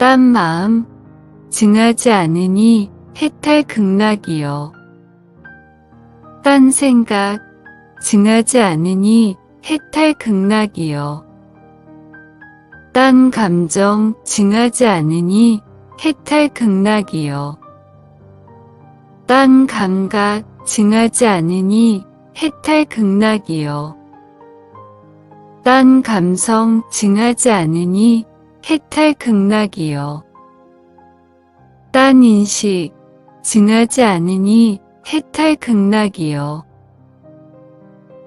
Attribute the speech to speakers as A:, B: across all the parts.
A: 딴 마음 증하지 않으니 해탈 극락이요. 딴 생각 증하지 않으니 해탈 극락이요. 딴 감정 증하지 않으니 해탈 극락이요. 딴 감각 증하지 않으니 해탈 극락이요. 딴 감성 증하지 않으니 해탈 극락이요. 딴 인식 증하지 않으니 해탈 극락이요.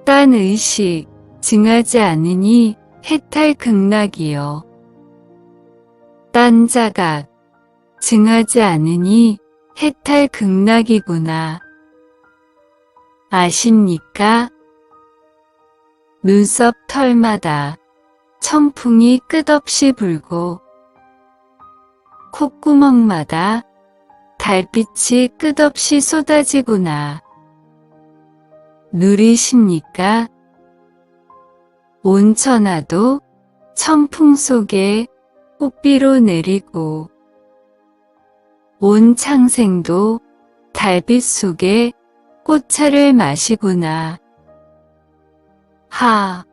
A: 딴 의식 증하지 않으니 해탈 극락이요. 딴 자각 증하지 않으니 해탈 극락이구나. 아십니까? 눈썹 털마다 청풍이 끝없이 불고 콧구멍마다 달빛이 끝없이 쏟아지구나. 누리십니까? 온 천하도 청풍 속에 꽃비로 내리고 온 창생도 달빛 속에 꽃차를 마시구나. 하.